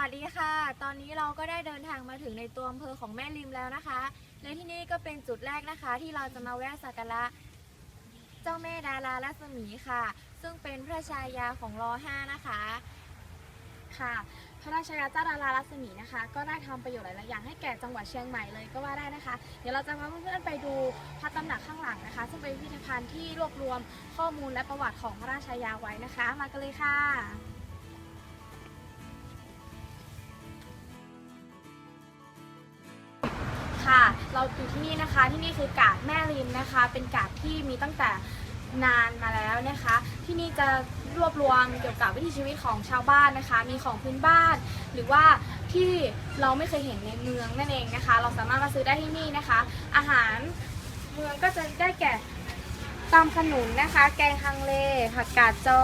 วัสดีค่ะ ตอนนี้เราก็ได้เดินทางมาถึงในตัวอำเภอของแม่ริมแล้วนะคะ และที่นี่ก็เป็นจุดแรกนะคะ ที่เราจะมาแวะสักการะเจ้าแม่ดารารัศมีค่ะ ซึ่งเป็นพระชายาของรอห้านะคะค่ะ พระราชาเจ้าดารารัศมีนะคะ ก็ได้ทำประโยชน์หลายๆอย่างให้แก่จังหวัดเชียงใหม่เลยก็ว่าได้นะคะ เดี๋ยวเราจะพาเพื่อนๆไปดูพระตำหนักข้างหลังนะคะ ซึ่งเป็นพิพิธภัณฑ์ที่รวบรวมข้อมูลและประวัติของพระราชายาไว้นะคะ มากันเลยค่ะ เราอยู่ที่นี่นะคะ ที่นี่คือกาดแม่ริมนะคะ เป็นกาดที่มีตั้งแต่นานมาแล้วนะคะ ที่นี่จะรวบรวมเกี่ยวกับวิถีชีวิตของชาวบ้านนะคะ มีของพื้นบ้าน หรือว่าที่เราไม่เคยเห็นในเมืองนั่นเองนะคะ เราสามารถมาซื้อได้ที่นี่นะคะ อาหารเมืองก็จะได้แก่ตำขนุนนะคะ แกงฮังเลผักกาดจอ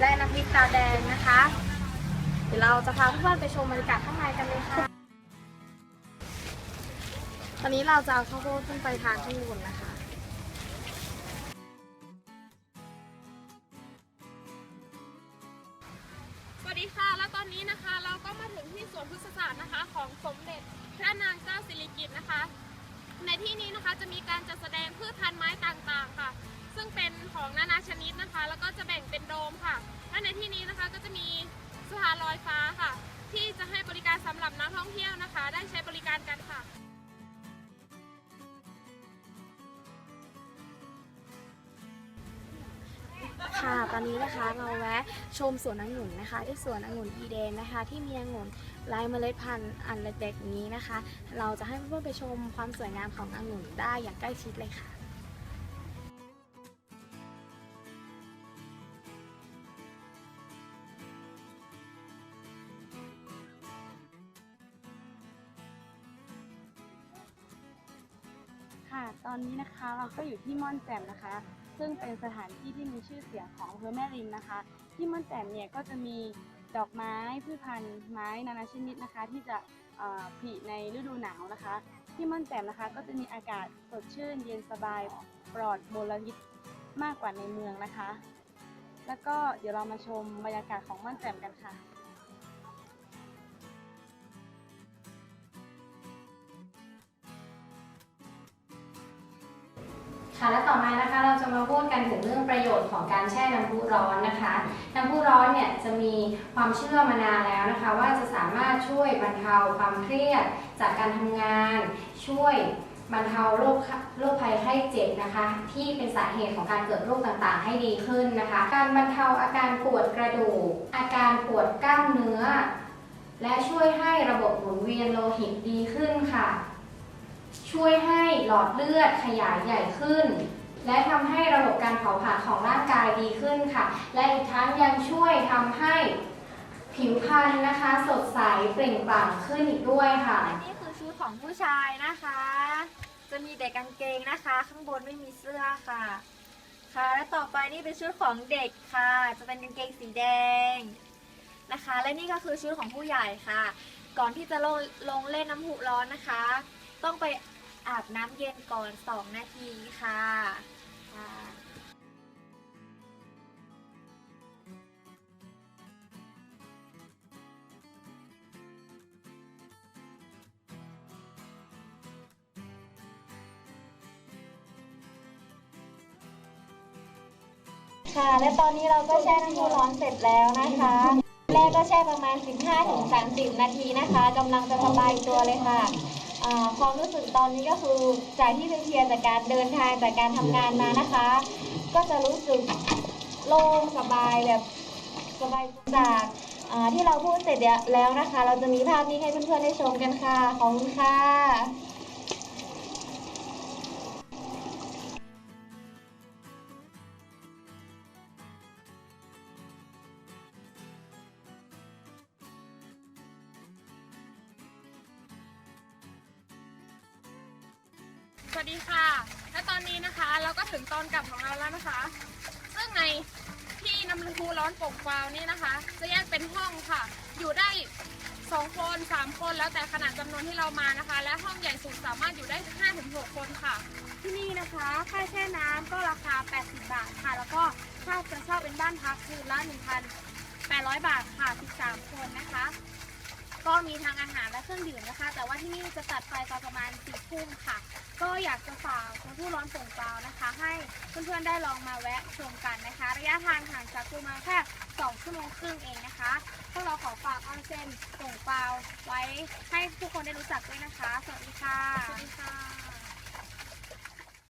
และน้ำพริกตาแดงนะคะ เดี๋ยวเราจะพาเพื่อนๆไปชมบรรยากาศข้างในกันเลยค่ะ ตอนนี้เราจะเอาข้าวโพดขึ้นไปทานข้างบนนะคะ สวัสดีค่ะ แล้วตอนนี้นะคะ เราก็มาถึงที่สวนพฤกษศาสตร์นะคะ ของสมเด็จพระนางเจ้าสิริกิติ์นะคะ ในที่นี้นะคะจะมีการจัดแสดงพืชพันธุ์ไม้ต่างๆค่ะ ซึ่งเป็นของนานาชนิดนะคะ แล้วก็จะแบ่งเป็นโดมค่ะ และในที่นี้นะคะก็จะมีสะพานลอยฟ้าค่ะ ที่จะให้บริการสำหรับนักท่องเที่ยวนะคะ ได้ใช้บริการกันค่ะ ค่ะ ตอนนี้นะคะเราแวะชมสวนองุ่นนะคะ ที่สวนองุ่นอีเดนนะคะ ที่มีองุ่นลายเมล็ดพันธุ์อันเล็กๆนี้นะคะ เราจะให้เพื่อนๆไปชมความสวยงามขององุ่นได้อย่างใกล้ชิดเลยค่ะค่ะ ตอนนี้นะคะเราก็อยู่ที่ม่อนแจ่มนะคะ ซึ่งเป็นสถานที่ที่มีชื่อเสียงของอำเภอแม่ริมนะคะ ที่ม่อนแจ่มเนี่ยก็จะมีดอกไม้พืชพันธุ์ไม้นานาชนิดนะคะ ที่จะผลิในฤดูหนาวนะคะ ที่ม่อนแจ่มนะคะก็จะมีอากาศสดชื่น เย็นสบายปลอดมลพิษมากกว่าในเมืองนะคะ แล้วก็เดี๋ยวเรามาชมบรรยากาศของม่อนแจ่มกันค่ะ ค่ะและต่อมานะคะเราจะมาพูดกันถึงเรื่องประโยชน์ของการแช่น้ำพุร้อนนะคะ น้ำพุร้อนเนี่ยจะมีความเชื่อมานานแล้วนะคะ ว่าจะสามารถช่วยบรรเทาความเครียด จากการทำงาน ช่วยบรรเทาโรคโรคภัยไข้เจ็บนะคะ ที่เป็นสาเหตุของการเกิดโรคต่างๆ ให้ดีขึ้นนะคะ การบรรเทาอาการปวดกระดูก อาการปวดกล้ามเนื้อ และช่วยให้ระบบหมุนเวียนโลหิตดีขึ้นค่ะ ช่วยให้หลอดเลือดขยายใหญ่ขึ้น และทำให้ระบบการเผาผลาญของร่างกายดีขึ้นค่ะ และอีกทั้งยังช่วยทำให้ผิวพรรณนะคะ สดใสเปล่งปลั่งขึ้นอีกด้วยค่ะและนี่คือชุดของผู้ชายนะคะ จะมีแต่กางเกงนะคะ ข้างบนไม่มีเสื้อค่ะ ค่ะ และต่อไปนี่เป็นชุดของเด็กค่ะ จะเป็นกางเกงสีแดงนะคะ และนี่ก็คือชุดของผู้ใหญ่ค่ะ ก่อนที่จะลงลงเล่นน้ำพุร้อนนะคะ ต้องไป อาบน้ำเย็นก่อน 2 นาทีค่ะค่ะ และตอนนี้เราก็แช่น้ำพุร้อนเสร็จแล้วนะคะ แรกก็แช่ประมาณ 15-30 นาทีนะคะกำลังจะสบายตัวเลยค่ะ ความรู้สึกตอนนี้ก็คือจากที่เพลียๆจากการเดินทางจากการทำงานมานะคะ ก็จะรู้สึกโล่งสบายแบบสบายจากที่เราพูดเสร็จแล้วนะคะ เราจะมีภาพนี้ให้เพื่อนๆได้ชมกันค่ะ ขอบคุณค่ะ สวัสดีค่ะ และตอนนี้นะคะเราก็ถึงตอนกลับของเราแล้วนะคะ ซึ่งในที่น้ำพุร้อนป่งฟาวนี่นะคะ จะแยกเป็นห้องค่ะ อยู่ได้สองคนสามคนแล้วแต่ขนาดจำนวนที่เรามานะคะ และห้องใหญ่สุดสามารถอยู่ได้ห้าถึงหกคนค่ะ ที่นี่นะคะค่าแช่น้ำก็ราคา 80 บาทค่ะ แล้วก็ถ้าจะเช่าเป็นบ้านพักคืนละ1,800 บาทค่ะ13คนนะคะ ก็มีทางอาหารและเครื่องดื่มนะคะ แต่ว่าที่นี่จะตัดไฟตอนประมาณสี่ทุ่มค่ะ ก็อยากจะฝากคุณผู้ร้อนโป่งเปล่านะคะ ให้เพื่อนๆได้ลองมาแวะชมกันนะคะ ระยะทางห่างจากกูมาแค่2ชั่วโมงครึ่งเองนะคะพวกเราขอฝากออนเซ็นโป่งเปล่าไว้ให้ทุกคนได้รู้จักด้วยนะคะ สวัสดีค่ะสวัสดีค่ะ